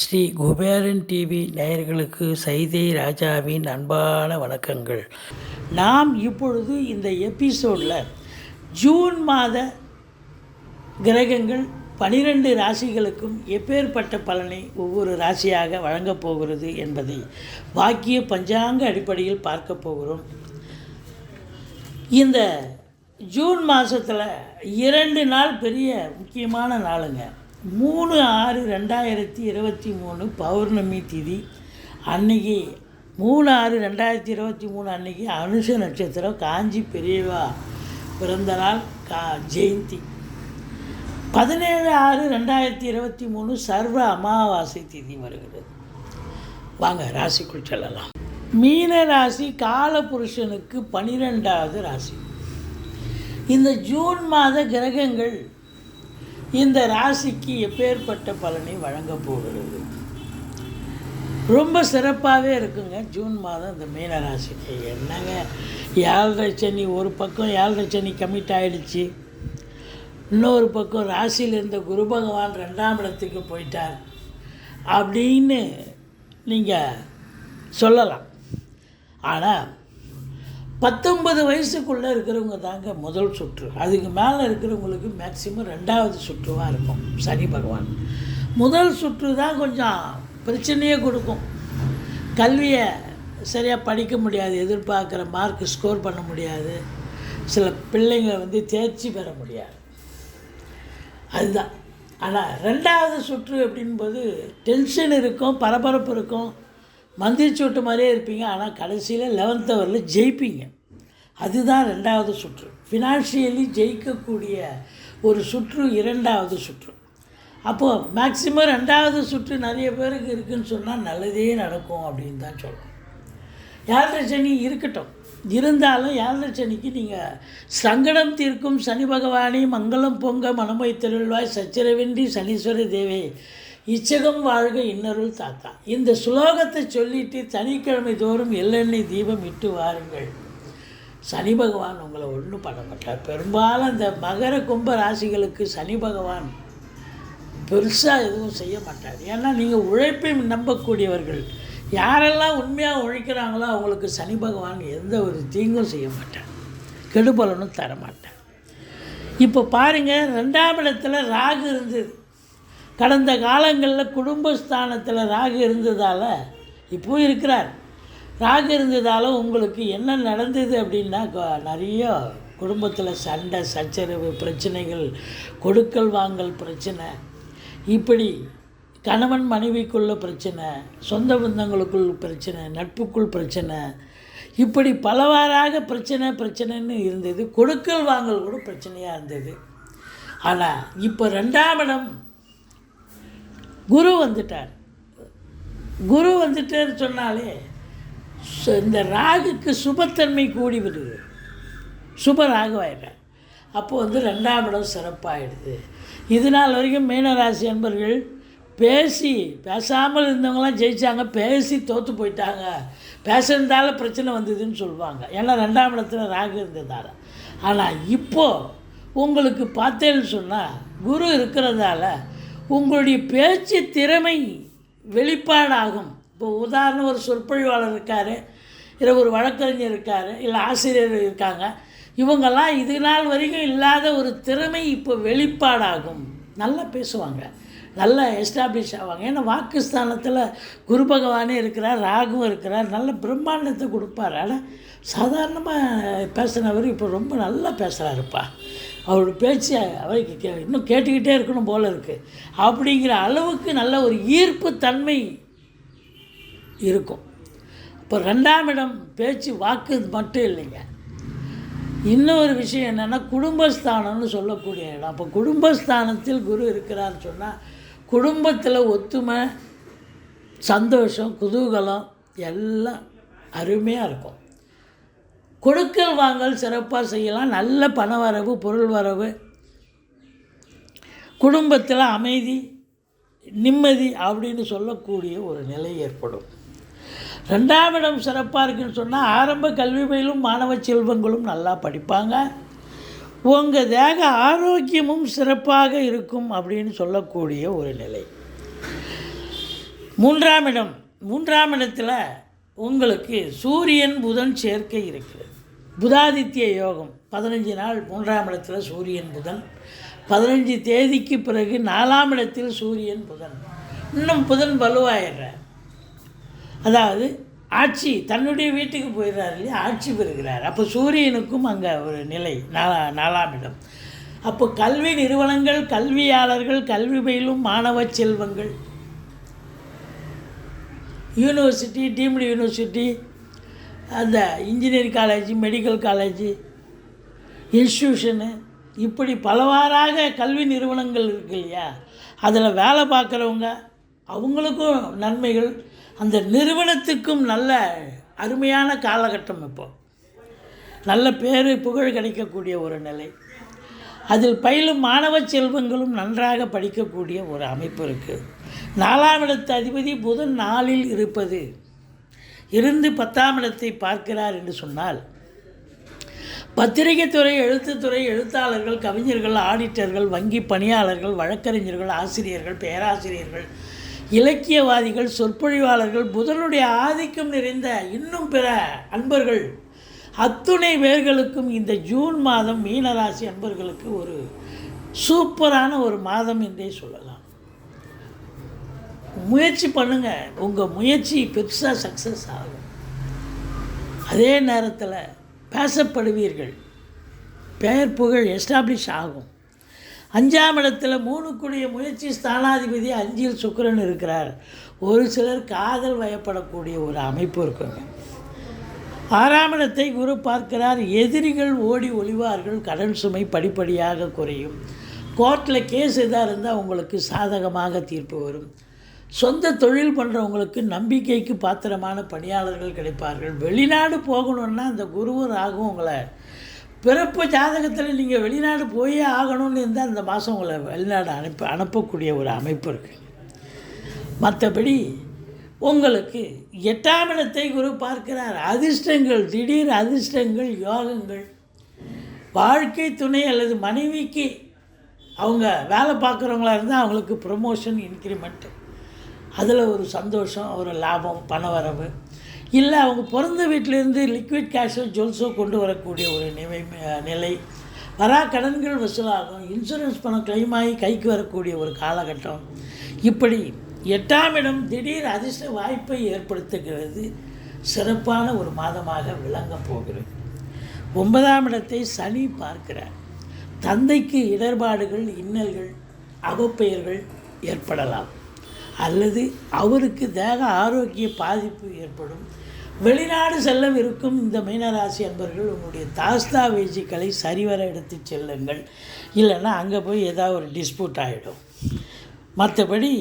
Sri Kuberan TV நேயர்களுக்கு சைதை ராஜாவின் அன்பான வணக்கங்கள். நாம் இப்பொழுது இந்த எபிசோடில் ஜூன் மாத கிரகங்கள் பனிரெண்டு ராசிகளுக்கும் எப்பேற்பட்ட பலனை ஒவ்வொரு ராசியாக வழங்கப் போகிறது என்பதை வாக்கிய பஞ்சாங்க அடிப்படையில் பார்க்க போகிறோம். இந்த ஜூன் மாதத்தில் இரண்டு நாள் பெரிய முக்கியமான நாளுங்க. மூணு ஆறு ரெண்டாயிரத்தி இருபத்தி மூணு பௌர்ணமி திதி. அன்னைக்கு மூணு ஆறு ரெண்டாயிரத்தி இருபத்தி மூணு அன்னைக்கு அனுஷ நட்சத்திரம் காஞ்சி பெரியவா பிறந்த நாள் கா ஜெயந்தி. பதினேழு ஆறு ரெண்டாயிரத்தி இருபத்தி மூணு சர்வ அமாவாசை திதி வருகிறது. வாங்க ராசிக்குள் செல்லலாம். மீன ராசி காலபுருஷனுக்கு பனிரெண்டாவது ராசி. இந்த ஜூன் மாத கிரகங்கள் இந்த ராசிக்கு எப்பேற்பட்ட பலனை வழங்கப் போகிறது? ரொம்ப சிறப்பாகவே இருக்குங்க. ஜூன் மாதம் இந்த மீன ராசிக்கு. என்னங்க? ஏழரை சனி ஒரு பக்கம் ஏழரை சனி கமிட் ஆகிடுச்சு இன்னொரு பக்கம் ராசியில் இருந்த குரு பகவான் ரெண்டாம் இடத்துக்கு போயிட்டார். அப்படின்னு நீங்கள் சொல்லலாம். ஆனால் பத்தொன்பது வயசுக்குள்ளே இருக்கிறவங்க தாங்க முதல் சுற்று. அதுக்கு மேலே இருக்கிறவங்களுக்கு மேக்சிமம் ரெண்டாவது சுற்றுவாக இருக்கும் சனி பகவான். முதல் சுற்று தான் கொஞ்சம் பிரச்சனையே கொடுக்கும். கல்வியை சரியாக படிக்க முடியாது எதிர்பார்க்குற மார்க் ஸ்கோர் பண்ண முடியாது. சில பிள்ளைங்க வந்து தேர்ச்சி பெற முடியாது. அதுதான். ஆனால் ரெண்டாவது சுற்று அப்படின்போது டென்ஷன் இருக்கும் பரபரப்பு இருக்கும். மந்திரி மாதிரியே இருப்பீங்க ஆனால் கடைசியில் லெவன்த் ஹவரில் ஜெயிப்பீங்க. அதுதான் ரெண்டாவது சுற்று. ஃபினான்ஷியலி ஜெயிக்கக்கூடிய ஒரு சுற்று இரண்டாவது சுற்று. அப்போது மேக்சிமம் ரெண்டாவது சுற்று நிறைய பேருக்கு இருக்குதுன்னு சொன்னால் நல்லதே நடக்கும் அப்படின்னு தான் சொல்லணும் யாழ்ரை சனி இருக்கட்டும். இருந்தாலும் யாழ்ரை சனிக்கு நீங்கள் சங்கடம் தீர்க்கும் சனி பகவானே மங்களம் பொங்க மனமை திருள்வாய் சச்சரவின்றி சனீஸ்வர தேவே. இச்சகம் வாழ்க இன்னருள் தாத்தா. இந்த சுலோகத்தை சொல்லிட்டு சனிக்கிழமை தோறும் எள்ளெண்ணெய் தீபம் இட்டு வாருங்கள். சனி பகவான் உங்களை ஒன்றும் பண்ண மாட்டார். பெரும்பாலும் இந்த மகர கும்ப ராசிகளுக்கு சனி பகவான் பெருசாக எதுவும் செய்ய மாட்டார். ஏன்னா நீங்கள் உழைப்பையும் நம்பக்கூடியவர்கள். யாரெல்லாம் உண்மையாக உழைக்கிறாங்களோ அவங்களுக்கு சனி பகவான் எந்த ஒரு தீங்கும் செய்ய மாட்டார். கெடுபலனும் தரமாட்டார் இப்போ பாருங்கள் ரெண்டாம் இடத்துல ராகு இருந்தது கடந்த காலங்களில் குடும்பஸ்தானத்தில் ராகு இருந்ததால் இப்போ இருக்கிறார். ராகு இருந்ததால் உங்களுக்கு என்ன நடந்தது அப்படின்னா நிறைய குடும்பத்தில் சண்டை சச்சரவு பிரச்சனைகள் கொடுக்கல் வாங்கல் பிரச்சனை இப்படி கணவன் மனைவிக்குள்ள பிரச்சனை சொந்த பந்தங்களுக்குள் பிரச்சனை நட்புக்குள் பிரச்சனை இப்படி பலவாறாக பிரச்சனை பிரச்சனைன்னு இருந்தது. கொடுக்கல் வாங்கல் கூட பிரச்சனையாக இருந்தது. ஆனால் இப்போ ரெண்டாம் இடம் குரு வந்துட்டார். குரு வந்துட்டார் சொன்னாலே இந்த ராகுக்கு சுபத்தன்மை கூடி வருது சுப ராகுவாயிட்டார் அப்போது வந்து ரெண்டாம் இடம் சிறப்பாயிடுது. இது நாள் வரைக்கும் மீனராசி அன்பர்கள் பேசி பேசாமல் இருந்தவங்களாம் ஜெயிச்சாங்க பேசி தோற்று போயிட்டாங்க. பேசுறதால பிரச்சனை வந்ததுன்னு சொல்லுவாங்க. ஏன்னா ரெண்டாம் இடத்துல ராகு இருந்ததால். ஆனால் இப்போது உங்களுக்கு பார்த்தேன்னு சொன்னால் குரு இருக்கிறதால உங்களுடைய பேச்சு திறமை வெளிப்பாடாகும். இப்போ உதாரணம் ஒரு சொற்பொழிவாளர் இருக்கார் இல்லை ஒரு வழக்கறிஞர் இருக்கார் இல்லை ஆசிரியர் இருக்காங்க. இவங்கெல்லாம் இது நாள் வரைக்கும் இல்லாத ஒரு திறமை இப்போ வெளிப்பாடாகும். நல்லா பேசுவாங்க. நல்லா எஸ்டாப்ளிஷ் ஆவாங்க. ஏன்னா வாக்குஸ்தானத்தில் குரு பகவானே இருக்கிறார் ராகுவும் இருக்கிறார் நல்ல பிரம்மாண்டத்தை கொடுப்பார். ஆனால் சாதாரணமாக பேசினவர் இப்போ ரொம்ப நல்லா பேசுகிறாருப்பா அவரோட பேச்சு அவருக்கு கே இன்னும் கேட்டுக்கிட்டே இருக்கணும் போல இருக்குது அப்படிங்கிற அளவுக்கு நல்ல ஒரு ஈர்ப்பு தன்மை இருக்கும். இப்போ ரெண்டாம் இடம் பேச்சு வாக்கு மட்டும் இல்லைங்க. இன்னொரு விஷயம் என்னென்னா குடும்பஸ்தானம்னு சொல்லக்கூடிய இடம். அப்போ குடும்பஸ்தானத்தில் குரு இருக்கிறார் சொன்னால் குடும்பத்தில் ஒத்துமை சந்தோஷம் குதூகலம் எல்லாம் அருமையாக இருக்கும். கொடுக்கல் வாங்கல் சிறப்பாக செய்யலாம். நல்ல பண வரவு பொருள் வரவு. குடும்பத்தில் அமைதி நிம்மதி அப்படின்னு சொல்லக்கூடிய ஒரு நிலை ஏற்படும். ரெண்டாம் இடம் சிறப்பாக இருக்குன்னு சொன்னால் ஆரம்ப கல்வி பயிலும் மாணவ செல்வங்களும் நல்லா படிப்பாங்க. உங்கள் தேக ஆரோக்கியமும் சிறப்பாக இருக்கும் அப்படின்னு சொல்லக்கூடிய ஒரு நிலை. மூன்றாம் இடம் மூன்றாம் இடத்துல உங்களுக்கு சூரியன் புதன் சேர்க்கை இருக்கிறது. புதாதித்ய யோகம் பதினஞ்சு நாள் மூன்றாம் இடத்துல சூரியன் புதன். பதினஞ்சு தேதிக்கு பிறகு நாலாம் இடத்தில் சூரியன் புதன். இன்னும் புதன் வலுவாயிடுற அதாவது ஆட்சி தன்னுடைய வீட்டுக்கு போயிடுறாரு இல்லையா? ஆட்சி பெறுகிறார். அப்போ சூரியனுக்கும் அங்கே ஒரு நிலை நாலா நாலாம் இடம். அப்போ கல்வி நிறுவனங்கள் கல்வியாளர்கள் கல்வி பயிலும் மாணவ செல்வங்கள். யூனிவர்சிட்டி டீம்டு யூனிவர்சிட்டி அந்த engineering college medical college institution இப்படி பலவாறாக கல்வி நிறுவனங்கள் இருக்கு இல்லையா? அதில் வேலை பார்க்குறவங்க அவங்களுக்கும் நன்மைகள். அந்த நிறுவனத்துக்கும் நல்ல அருமையான காலகட்டம் இப்போ. நல்ல பேர் புகழ் கிடைக்கக்கூடிய ஒரு நிலை. அதில் பயிலும் மாணவ செல்வங்களும் நன்றாக படிக்கக்கூடிய ஒரு அமைப்பு இருக்குது நாலாம் இடத்து அதிபதி புதன் நாளில் இருப்பது. இருந்து பத்தாம் இடத்தை பார்க்கிறார் என்று சொன்னால் பத்திரிகைத்துறை எழுத்துத்துறை எழுத்தாளர்கள் கவிஞர்கள் ஆடிட்டர்கள் வங்கி பணியாளர்கள் வழக்கறிஞர்கள் ஆசிரியர்கள் பேராசிரியர்கள் இலக்கியவாதிகள் சொற்பொழிவாளர்கள் புதனுடைய ஆதிக்கம் நிறைந்த இன்னும் பிற அன்பர்கள். அத்துணை பேர்களுக்கும் இந்த ஜூன் மாதம் மீனராசி அன்பர்களுக்கு ஒரு சூப்பரான ஒரு மாதம் என்றே சொல்லலாம். முயற்சி பண்ணுங்கள் உங்கள் முயற்சி பெருசாக சக்ஸஸ் ஆகும். அதே நேரத்தில் பேசப்படுவீர்கள். பெயர் புகழ் எஸ்டாப்ளிஷ் ஆகும். அஞ்சாம் இடத்துல மூணுக்குடிய முயற்சி ஸ்தானாதிபதி அஞ்சில் சுக்கரன் இருக்கிறார். ஒரு சிலர் காதல் வயப்படக்கூடிய ஒரு அமைப்பு இருக்குங்க ஆறாம் இடத்தை குரு பார்க்கிறார். எதிரிகள் ஓடி ஒளிவார்கள். கடன் சுமை படிப்படியாக குறையும். கோர்ட்டில் கேஸ் எதாக இருந்தால் உங்களுக்கு சாதகமாக தீர்ப்பு வரும். சொந்த தொழில் பண்ணுறவங்களுக்கு நம்பிக்கைக்கு பாத்திரமான பணியாளர்கள் கிடைப்பார்கள். வெளிநாடு போகணுன்னா அந்த குருவும் ராகும் உங்களை பிறப்பு ஜாதகத்தில் நீங்கள் வெளிநாடு போயே ஆகணும்னு இருந்தால் அந்த மாதம் உங்களை வெளிநாடு அனுப்ப அனுப்பக்கூடிய ஒரு அமைப்பு இருக்குது மற்றபடி உங்களுக்கு எட்டாம் இடத்தை குரு பார்க்கிறார். அதிர்ஷ்டங்கள் திடீர் அதிர்ஷ்டங்கள் யோகங்கள். வாழ்க்கை துணை அல்லது மனைவிக்கு அவங்க வேலை பார்க்குறவங்களா இருந்தால் அவங்களுக்கு ப்ரொமோஷன் இன்க்ரிமெண்ட்டு அதில் ஒரு சந்தோஷம் ஒரு லாபம் பணவரவு. இல்லை அவங்க பிறந்த வீட்டிலேருந்து லிக்விட் கேஷோ ஜுவல்ஸோ கொண்டு வரக்கூடிய ஒரு நிலை நிலை. வரா கடன்கள் வசூலாகும். இன்சூரன்ஸ் பணம் கிளைம் ஆகி கைக்கு வரக்கூடிய ஒரு காலகட்டம். இப்படி எட்டாம் இடம் திடீர் அதிர்ஷ்ட வாய்ப்பை ஏற்படுத்துகிறது. சிறப்பான ஒரு மாதமாக விளங்கப் போகிறது. ஒன்பதாம் இடத்தை சனி பார்க்கிறார். தந்தைக்கு இடர்பாடுகள் இன்னல்கள் அவப்பெயர்கள் ஏற்படலாம். அல்லது அவருக்கு தேக ஆரோக்கிய பாதிப்பு ஏற்படும். வெளிநாடு செல்லவிருக்கும் இந்த மீனராசி அன்பர்கள் உங்களுடைய தாஸ்தாவேஜிக்களை சரிவர எடுத்து செல்லுங்கள். இல்லைன்னா அங்கே போய் ஏதாவது ஒரு டிஸ்பியூட் ஆகிடும் மற்றபடி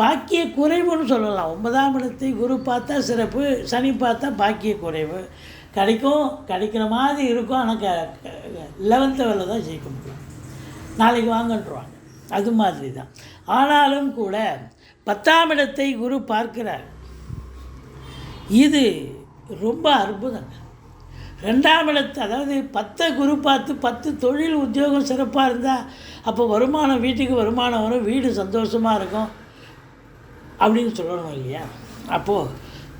பாக்கிய குறைவுன்னு சொல்லலாம். ஒன்பதாம் இடத்தை குரு பார்த்தா சிறப்பு சனி பார்த்தா பாக்கிய குறைவு. கிடைக்கும் கிடைக்கிற மாதிரி இருக்கும். ஆனால் லெவன்த்து வேலை தான் ஜெயிக்க முடியும். நாளைக்கு வாங்கன்றுவாங்க. அது மாதிரி தான் ஆனாலும் கூட பத்தாம் இடத்தை குரு பார்க்கிறார். இது ரொம்ப அற்புதங்க ரெண்டாம் இடத்து அதாவது பத்தை குரு பார்த்து பத்து தொழில் உத்தியோகம் சிறப்பாக இருந்தால் அப்போ வருமானம் வீட்டுக்கு வருமானம் வரும் வீடு சந்தோஷமாக இருக்கும் அப்படின்னு சொல்லணும் இல்லையா? அப்போது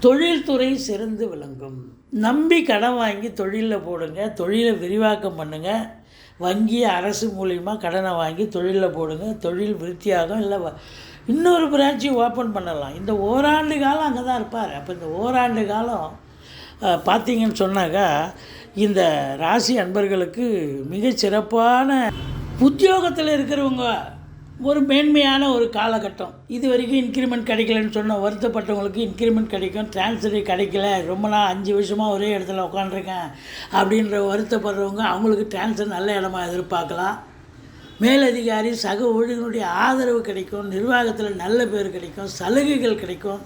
தொழில்துறை சிறந்து விளங்கும். நம்பி கடன் வாங்கி தொழிலில் போடுங்க தொழிலை விரிவாக்கம் பண்ணுங்கள் வங்கி அரசு மூலிமா கடனை வாங்கி தொழிலில் போடுங்க தொழில் விருத்தியாகும் இல்லை வ- இன்னொரு பிரான்ச்சு ஓப்பன் பண்ணலாம். இந்த ஓராண்டு காலம் அங்கே தான் இருப்பார். அப்போ இந்த ஓராண்டு காலம் பார்த்தீங்கன்னு சொன்னாக்கா இந்த ராசி அன்பர்களுக்கு மிக சிறப்பான உத்தியோகத்தில் இருக்கிறவங்க ஒரு மேன்மையான ஒரு காலகட்டம். இது வரைக்கும் இன்க்ரிமெண்ட் கிடைக்கலன்னு சொன்ன வருத்தப்பட்டவங்களுக்கு இன்க்ரிமெண்ட் கிடைக்கும். ட்ரான்ஸ்ஃபர் கிடைக்கல. ரொம்ப நாள் அஞ்சு வருஷமாக ஒரே இடத்துல உட்காந்துருக்கேன் அப்படின்ற வருத்தப்படுறவங்க அவங்களுக்கு ட்ரான்ஸ்ஃபர் நல்ல இடமா எதிர்பார்க்கலாம். மேலதிகாரி சக ஊழியர்களுடைய ஆதரவு கிடைக்கும் நிர்வாகத்தில் நல்ல பேர் கிடைக்கும் சலுகைகள் கிடைக்கும்.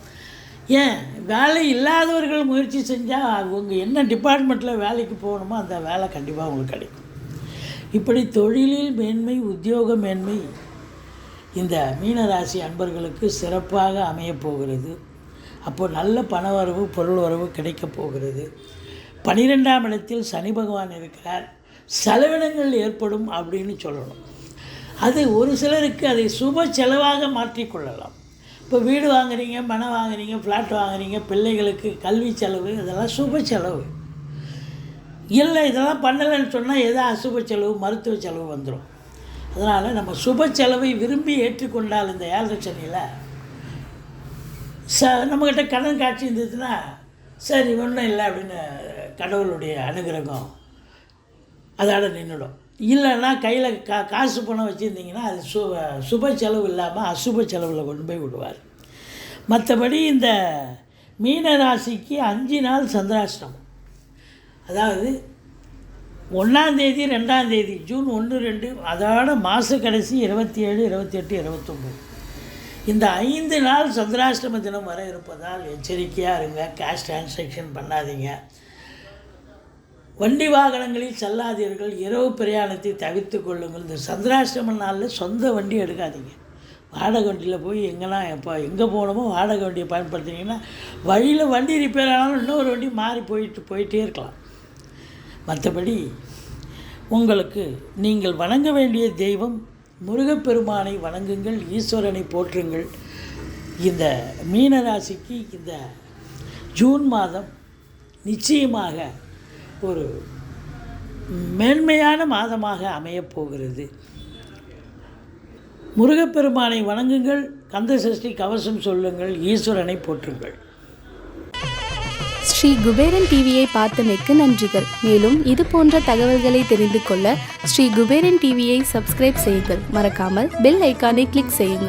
ஏன்? வேலை இல்லாதவர்கள் முயற்சி செஞ்சால் அவங்க என்ன டிபார்ட்மெண்ட்டில் வேலைக்கு போகணுமோ அந்த வேலை கண்டிப்பாக உங்களுக்கு கிடைக்கும். இப்படி தொழிலில் மேன்மை உத்தியோக மேன்மை இந்த மீனராசி அன்பர்களுக்கு சிறப்பாக அமையப் போகிறது. நல்ல பண வரவு பொருள் வரவு கிடைக்கப் போகிறது. பனிரெண்டாம் இடத்தில் சனி பகவான் இருக்கிறார். செலவினங்கள் ஏற்படும் அப்படின்னு சொல்லணும். அது ஒரு சிலருக்கு அதை சுப செலவாக மாற்றிக்கொள்ளலாம். இப்போ வீடு வாங்குறீங்க மனம் வாங்குறீங்க ஃப்ளாட் வாங்குறீங்க பிள்ளைகளுக்கு கல்வி செலவு இதெல்லாம் சுப செலவு. இல்லை இதெல்லாம் பண்ணலைன்னு சொன்னால் ஏதோ அசுப செலவு மருத்துவ செலவு வந்துடும் அதனால் நம்ம சுப செலவை விரும்பி ஏற்றுக்கொண்டால் இந்த ஏழரை சனியில் ச நம்மக்கிட்ட கடன் காட்சி இருந்ததுன்னா சரி ஒன்றும் இல்லை அப்படின்னு கடவுளுடைய அனுகிரகம் அதோட நின்றுடும் இல்லைன்னா கையில் கா காசு பணம் வச்சுருந்தீங்கன்னா அது சு சுப செலவு இல்லாமல் அசுப செலவில் கொண்டு போய் விடுவார். மற்றபடி இந்த மீன ராசிக்கு அஞ்சு நாள் சந்திராஷ்டமம். அதாவது ஒன்றாந்தேதி ரெண்டாந்தேதி ஜூன் ஒன்று ரெண்டு அதோட மாத கடைசி இருபத்தி ஏழு இருபத்தி எட்டு இருபத்தொம்பது. இந்த ஐந்து நாள் சந்திராஷ்டம தினம் வர இருப்பதால் எச்சரிக்கையாக இருங்க. கேஷ் டிரான்சாக்ஷன் பண்ணாதீங்க. வண்டி வாகனங்களில் செல்லாதீர்கள். இரவு பிரயாணத்தை தவிர்த்து கொள்ளுங்கள். இந்த சந்திராஷ்டம நாளில் சொந்த வண்டி எடுக்காதீங்க. வாடகை வண்டியில் போய் எங்கெல்லாம் எப்போ எங்கே போகணுமோ வாடகை வண்டியை பயன்படுத்தினீங்கன்னா வழியில் வண்டி ரிப்பேர் ஆனாலும் இன்னொரு வண்டி மாறி போயிட்டு போயிட்டே இருக்கலாம். மற்றபடி உங்களுக்கு நீங்கள் வணங்க வேண்டிய தெய்வம் முருகப்பெருமானை வணங்குங்கள் ஈஸ்வரனை போற்றுங்கள். இந்த மீனராசிக்கு இந்த ஜூன் மாதம் நிச்சயமாக ஒரு மேன்மையான மாதமாக அமையப் போகிறது. முருகப்பெருமானை வணங்குங்கள் கந்தசஷ்டி கவசம் சொல்லுங்கள் ஈஸ்வரனை போற்றுங்கள். ஸ்ரீ குபேரன் டிவியை பார்த்தமைக்கு நன்றிகள். மேலும் இது போன்ற தகவல்களை தெரிந்து கொள்ள ஸ்ரீ குபேரன் டிவியை சப்ஸ்கிரைப் செய்யுங்கள். மறக்காமல் பெல் ஐக்கானை கிளிக் செய்யுங்கள்.